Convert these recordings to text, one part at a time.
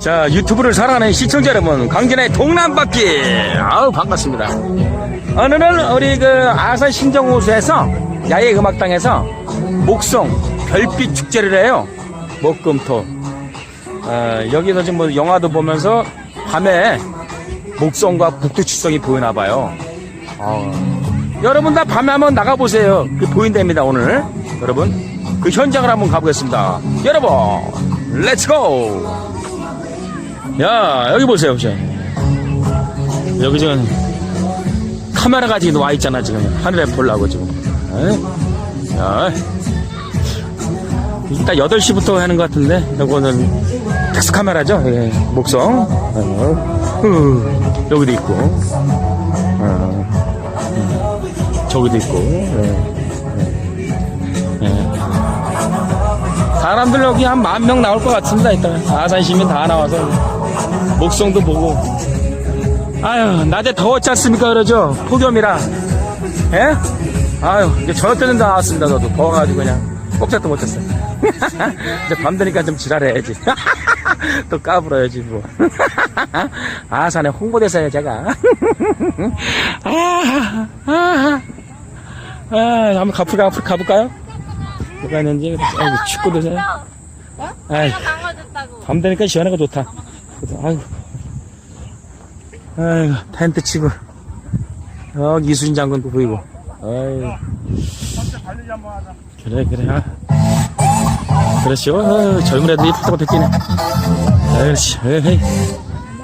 자, 유튜브를 사랑하는 시청자 여러분, 강진의 동남바퀴. 아우, 반갑습니다. 오늘은 우리 그 아산 신정호수에서 야외 음악당에서 목성 별빛 축제를 해요. 목금토. 어, 여기서 지금 뭐 영화도 보면서 밤에 목성과 북두칠성이 보이나 봐요. 어, 여러분 다 밤에 한번 나가보세요. 그 보인답니다, 오늘. 여러분, 그 현장을 한번 가보겠습니다. 여러분, 렛츠고! 야, 여기 보세요, 보세요. 여기 지금 카메라가 지금 와 있잖아, 지금. 하늘에 보려고 지금. 에? 야. 일단 8시부터 하는 것 같은데, 요거는 텍스 카메라죠? 예, 목성. 어, 후, 여기도 있고. 어, 음, 저기도 있고. 예, 예. 사람들 여기 한 만 명 나올 것 같습니다, 일단. 아산 시민 다 나와서. 목성도 보고. 아유, 낮에 더웠지 않습니까, 그러죠? 폭염이라. 예? 아유, 이제 저녁 때는 다 나왔습니다, 저도. 더워가지고 그냥. 꼼짝도 못했어요. 이제 밤 되니까 좀 지랄해야지. 또 까불어야지, 뭐. 아산에 홍보대사야, 제가. 아, 아, 아, 한번 가볼까, 앞으로 가볼까요? 뭐가 있는지. 아이고, 축구도 해. 아이, 강화됐다고. 밤 되니까 시원하고 좋다. 아이고. 아이고, 텐트 치고. 여기 이수진 장군도 보이고. 아이고. 그래, 그래. 아. 그렇죠. 어, 젊은 애들이 팍팍 뛰네. 그렇지. 에이.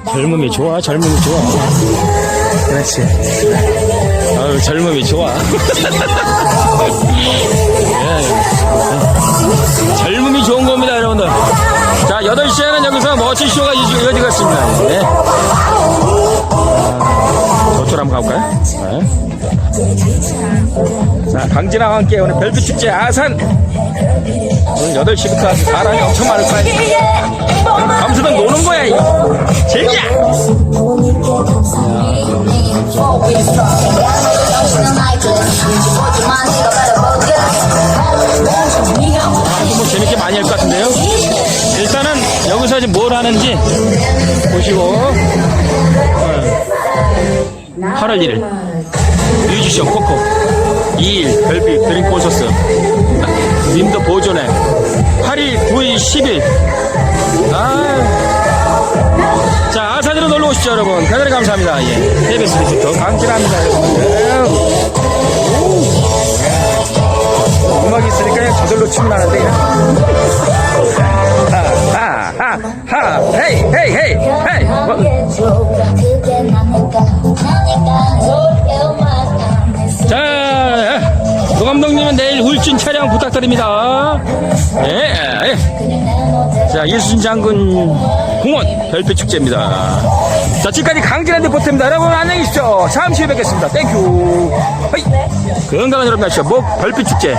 젊음이 좋아, 젊음이 좋아. 그렇지. 아유, 젊음이 좋아. 예. 젊음이 좋은 겁니다, 여러분들. 자, 8시에는 여기서 멋진 쇼가 이어지- 이어지겠습니다. 네. 아, 저쪽 한번 가볼까요? 네. 자, 강진아와 함께 오늘 별빛 축제 아산. 오늘 8시부터 아주 사람이 엄청 많을 거야. 밤새도록 노는 거야, 이거. 즐겨! 뭐 재밌게 많이 할 것 같 은데요? 일단은 여기서 지금 뭘 하는지 보시고. 어, 8월 1일. 뮤지션 코코. 2일 별빛 드림 콘서트. 님도 보존해. 8일, 9일, 10일. 아. 자, 아산으로 놀러 오십시오, 여러분. 대단히 감사합니다. 예. KBS 리스터 강진합니다, 여러분. 음악이 있으니까 저절로 춤 나는데, 하, 헤이, 헤이, 헤이, 헤이. 뭐, 자, 노 감독님은 내일 울진 촬영 부탁드립니다. 예, 예. 자, 이수진 장군 공원 별빛 축제입니다. 자, 지금까지 강진한 리포트입니다. 여러분 안녕히 계십시오. 잠시 후에 뵙겠습니다. 땡큐. 건강한 여러분 하시오. 목 별빛 축제.